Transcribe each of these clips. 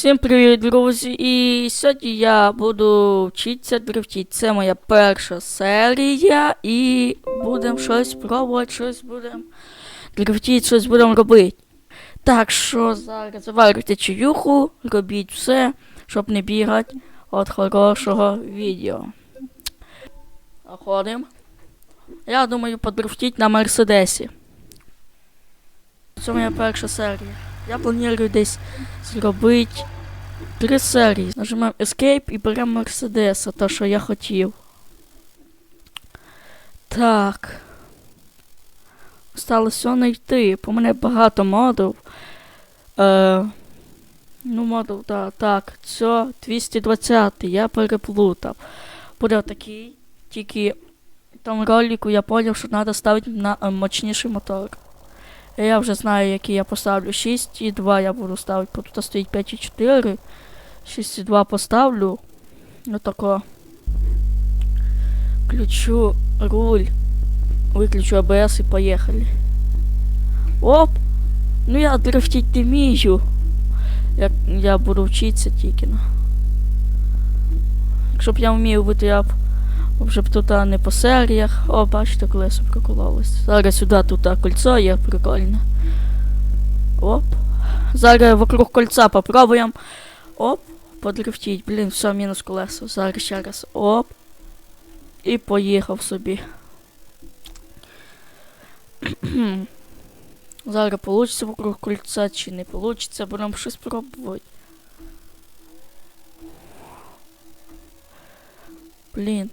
Всім привіт, друзі! І сьогодні я буду вчитися дрифтити. Це моя перша серія, і будемо щось пробувати, щось будемо дрифтити, щось будемо робити. Так що зараз заварюйте чаюху, робіть все, щоб не бігати від хорошого відео. Ходимо. Я думаю подрифтити на Мерседесі. Це моя перша серія. Я планую десь зробити три серії. Нажимаємо Escape і беремо Мерседеса, то що я хотів. Так. Осталося знайти. По мене багато модів. Е, ну, модів, да, так. Це 220 я переплутав. Буде такий, тільки в тому ролику я зрозумів, що треба ставити на е, мощніший мотор. Я вже знаю, який я поставлю. 6,2 я буду ставити, тут стоїть 5,4. 6,2 поставлю. Ну тако. Включу руль. Виключу АБС і поїхали. Оп! Ну я дрифтить не вмію. Як я буду вчитися тільки. ну. Якщо б я вмів бути, я б вже б тут а, не по серіях. О, бачите, колесо прокололось. Зараз сюди тут а, кольцо є прикольне. Оп. Зараз вокруг кольця попробуємо. Оп. Подрифтіть. Блін, все, мінус колесо. Зараз ще раз. Оп. І поїхав собі. Зараз вийде вокруг кольця чи не вийде, будемо щось пробувати. Блін.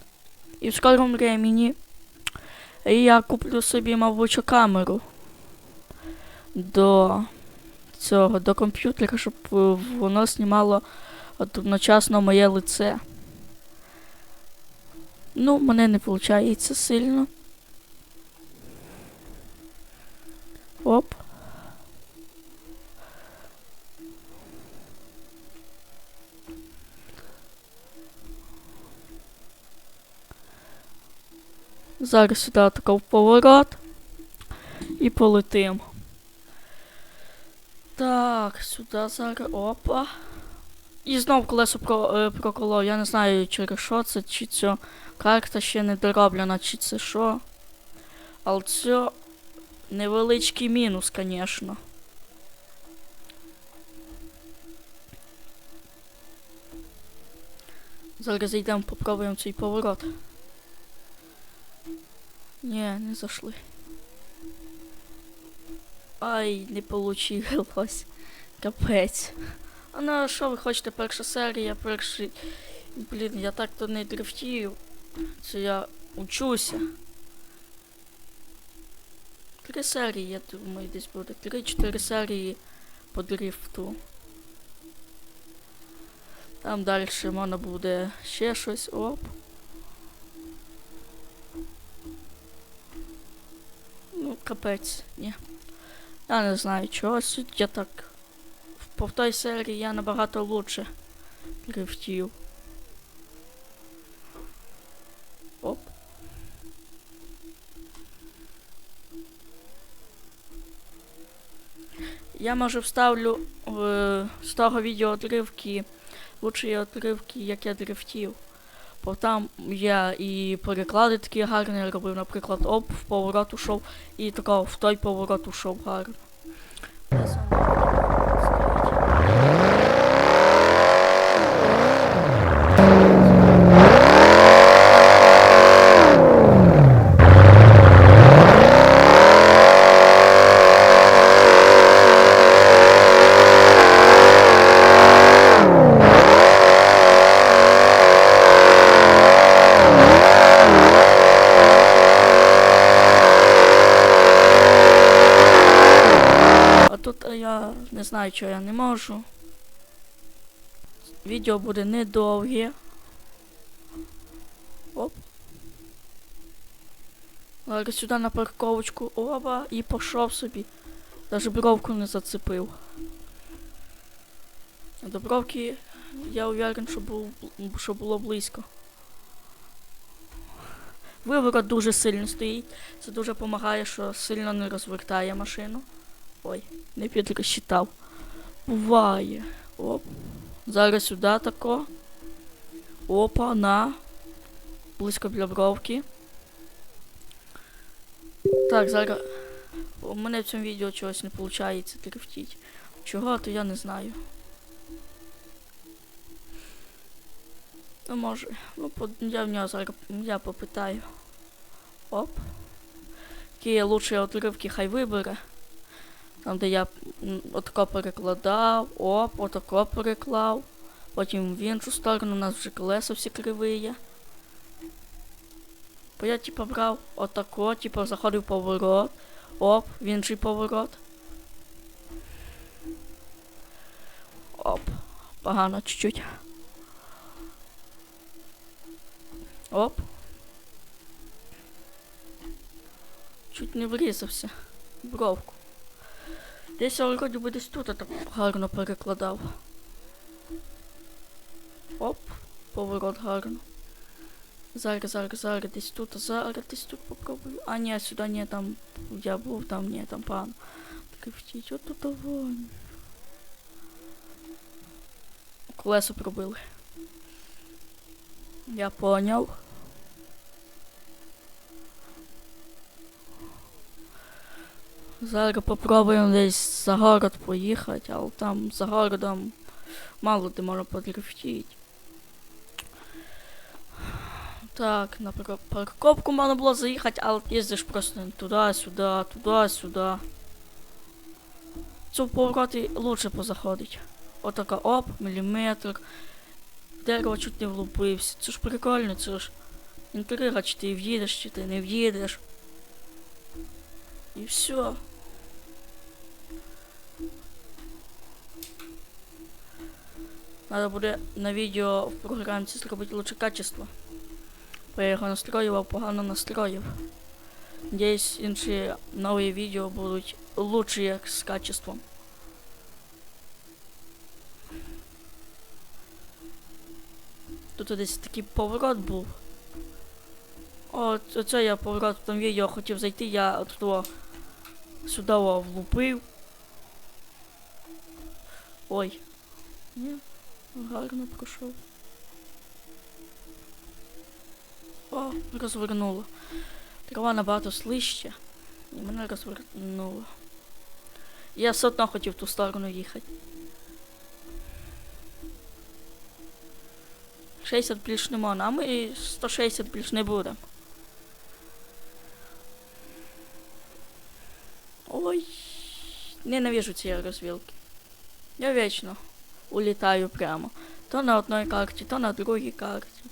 І в скорому времени я куплю собі, мабуть, камеру до цього, до комп'ютера, щоб воно знімало одночасно моє лице. Ну, мене не виходить сильно. Оп. Зараз сюди такий поворот. І полетим. Так, сюди зараз. Опа. І знов колесо про, е, проколов. Я не знаю, через що це, чи це карта ще не дороблена, чи це що. Але це невеличкий мінус, звісно. Зараз зайдемо, попробуємо цей поворот. Ні, не зайшли. Ай, не получилось. Капець. А ну що ви хочете, перша серія, перший. Блін, я так то не дрифтію. Це я учуся. Три серії, я думаю, десь буде. Три-чотири серії по дрифту. Там далі можна буде ще щось. Оп. Капець, ні. Я не знаю чого. Суть я так. По в той серії я набагато лучше дрифтів. Оп. Я може вставлю е, з того відео отривки, лучші отривки, як я дрифтів. Бо там я і переклади такі гарні робив, наприклад, оп, в поворот ушов, і тако в той поворот ушов гарно. Десь воно стоїть. А тут е, не знаю, чого я не можу. Відео буде недовге. Оп. Зараз сюди на парковочку. Оба і пішов собі. Даже бровку не зацепив. До бровки я уверен, що, був, що було близько. Виворот дуже сильно стоїть. Це дуже допомагає, що сильно не розвертає машину. Ой, не підрозчитав. Буває. Оп. Зараз сюди тако. Опа, на. Близько біля бровки. Так, зараз. У мене в цьому відео чогось не виходить дрифтіть. Чого, то я не знаю. Ну, може. Ну, я в нього зараз я попитаю. Оп. Які лучші отривки хай вибере. Там, де я отако перекладав, оп, отако переклав. Потім в іншу сторону у нас вже колеса всі криві. Бо я типа брав отако, типа заходив поворот, оп, в інший поворот. Оп, погано чуть-чуть. Оп. Чуть не врізався. Бровку. Десь я вроді би десь тут так гарно перекладав. Оп, поворот гарно. Зараз, зараз, зараз десь тут, зараз десь тут попробую. А ні, сюди ні, там я був, там ні, там пан. Так втіть, от тут вон. Колесо пробили. Я поняв. Зараз попробуємо десь за город поїхати, але там за городом мало де можна подрифтити. Так, на парк- парковку можна було заїхати, але їздиш просто туди-сюди, туди-сюди. Цю повороті лучше позаходить. Отака оп, міліметр. Дерево чуть не влупився. Це ж прикольно, це ж інтрига, чи ти в'їдеш, чи ти не в'їдеш. І все. Надо буде на відео в програмці зробити лучше качество. Бо я його настроював, погано настроїв. Надіюсь, інші нові відео будуть лучше як з качеством. Тут десь такий поворот був. О, оце я поворот в тому відео хотів зайти, я от сюди влупив. Ой. Ні, гарно пройшов. О, розвернуло. Трава набагато слижче. І мене розвернуло. Я все одно хотів в ту сторону їхати. 60 більш не можна, а ми 160 більш не будемо. Ой, ненавижу ці розвілки. Я вічно улітаю прямо. То на одній карті, то на другій карті.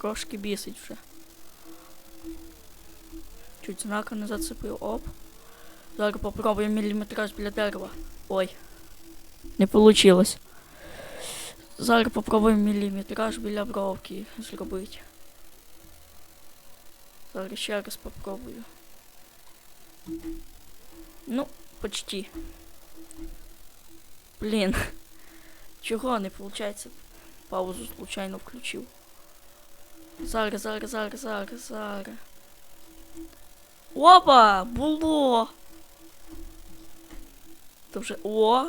Трошки бісить вже. Чуть знака не зацепив. Оп. Зараз попробуємо міліметраж біля дерева. Ой. Не получилось. Зараз попробуємо міліметраж біля бровки зробити. Зараз ще раз попробую. Ну, почти. Блін. Чого не виходить? Паузу случайно включив. Зараз, зараз, зараз, зараз, зараз. Опа! Було! То вже. О!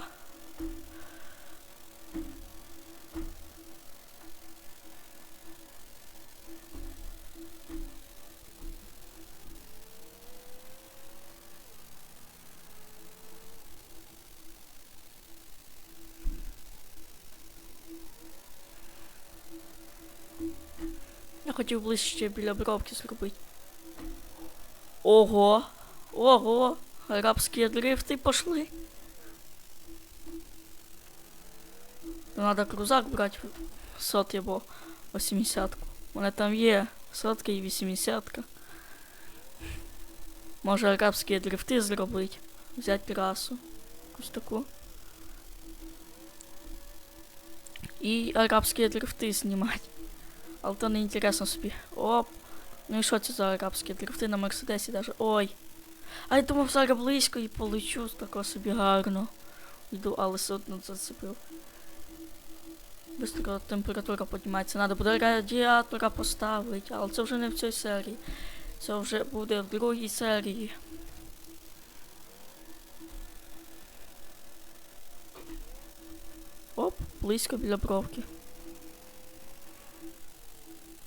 Хотів ближче біля бровки зробити. Ого! Ого! Арабські дрифти пошли. Надо крузак брати сот або 80-ку. У мене там є сотка і 80-ка. Може арабські дрифти зробити. Взяти трасу. Якусь таку. І арабські дрифти знімати. Але то не інтересно собі. Оп. Ну і що це за арабські дрифти на Мерседесі даже. Ой. А я думав зараз близько і полечу тако собі гарно. Йду, але все одно зацепив. Быстро температура піднімається. Надо буде радіатора поставити, але це вже не в цій серії. Це вже буде в другій серії. Оп, близько біля бровки.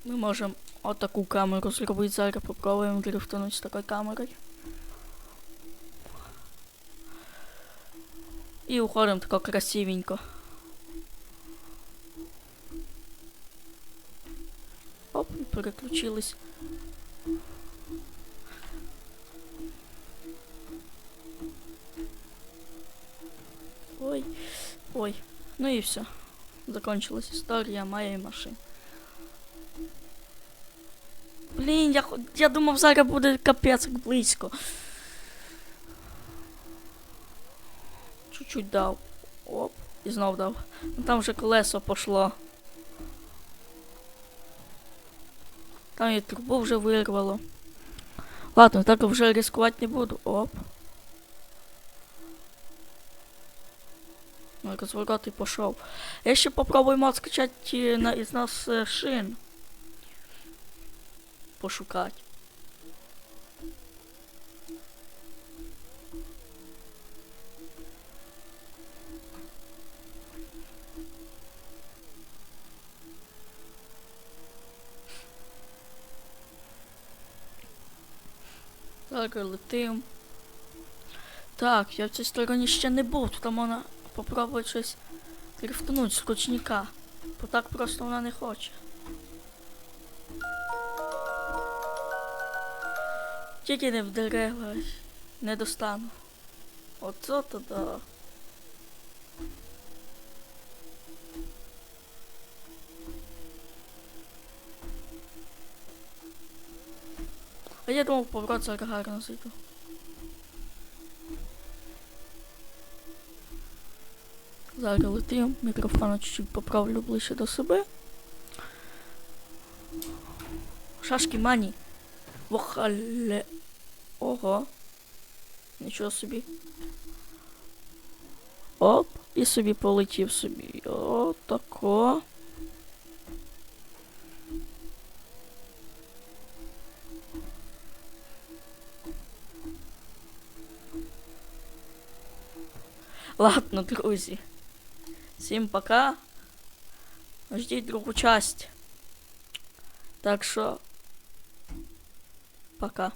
Ми можемо отаку камеру зробити. Зараз попробуємо дрифтануть з такою камерою. І уходимо тако красивенько. Оп, і переключились. Ой, ой. Ну і все. Закончилась історія моєї машини. Блін, я, я думав, зараз буде капець близько. Чуть-чуть дав. Оп, і знов дав. Ну там вже колесо пошло. Там і трубу вже вирвало. Ладно, так вже ризикувати не буду. Оп. Ну, розворот і пішов. Я ще попробую мод скачати на, із нас е, шин. Пошукати. Так, летим. Так, я в цій стороні ще не був, тут можна попробувати щось дрифтануть з ручника. Бо так просто вона не хоче. Тільки не в дерева не достану. Оце то да. А я думав, поворот зараз гарно зайду. Зараз летим, мікрофон чуть-чуть поправлю ближче до себе. Шашки мані. Вохале. Ого. Нічого собі. Оп, і собі полетів собі. О, тако. Ладно, друзі. Всім пока. Ждіть другу часть. Так що. Пока.